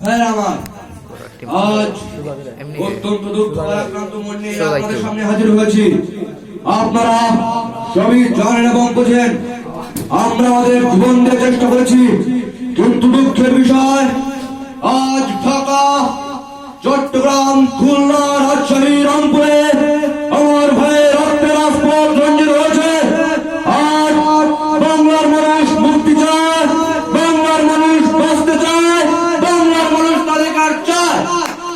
হ্যাঁ আমার আজ অত্যন্ত দুঃখ আক্রান্ত মন নিয়ে আপনাদের সামনে হাজির হয়েছি। আপনারা সবই জানেন এবং বোঝেন। আমরা আমাদের জীবন দিয়ে চেষ্টা করেছি কিন্তু দুঃখের বিষয় আজ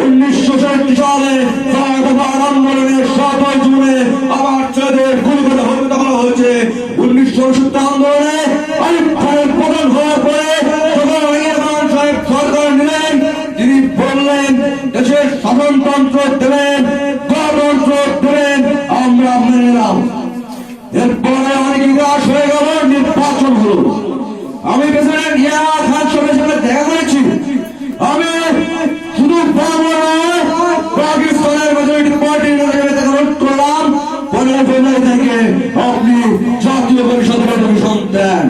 উনিশশো সালে জয়লাভ আমরা হয়েছে। উনিশশো সত্তর সরকার নিলেন তিনি বললেন দেশের শাসনতন্ত্র দেবেন গণতন্ত্র দেবেন আমরা মেনে নিলাম এরপরে অনেক ইতিহাস হয়ে গেল নির্বাচন হলো আমি প্রেসিডেন্ট ইয়া খান সাহেবের সাথে দেখা করেছি আমি শুধু বাংলা নয় পাকিস্তানের মেজরিটি পার্টির সাথে দেখা করলাম পনেরো থেকে আপনি জাতীয় পরিষদের অধিবেশন দেন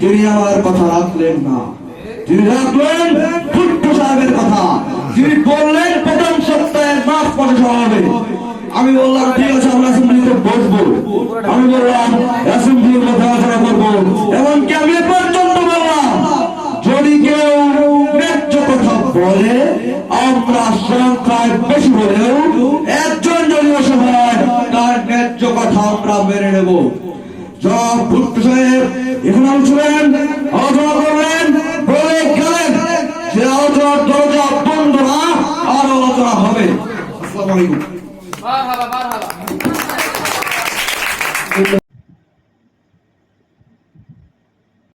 তিনি আমার কথা রাখলেন না। তিনি রাখলেন ভুট্টো সাহেবের কথা। তিনি বললেন প্রথম সপ্তাহে মাস পরে হবে আমি বললাম, ঠিক আছে, আমরা অ্যাসেম্বলিতে বসবো। আমি বললাম, অ্যাসেম্বলির মধ্যে আলোচনা করব। এমনকি আমি পর্যন্ত বললাম, যদি কেউ ন্যায্য কথা বলে, আমরা সংখ্যায় বেশি হলেও আমরা জব ভুট্টো সাহেব, এখানে ছিলেন আলোচনা করলেন, বলে গেলেন সে আলোচনার দরজা বন্ধ না, আর আলোচনা হবে। আসসালামু আলাইকুম।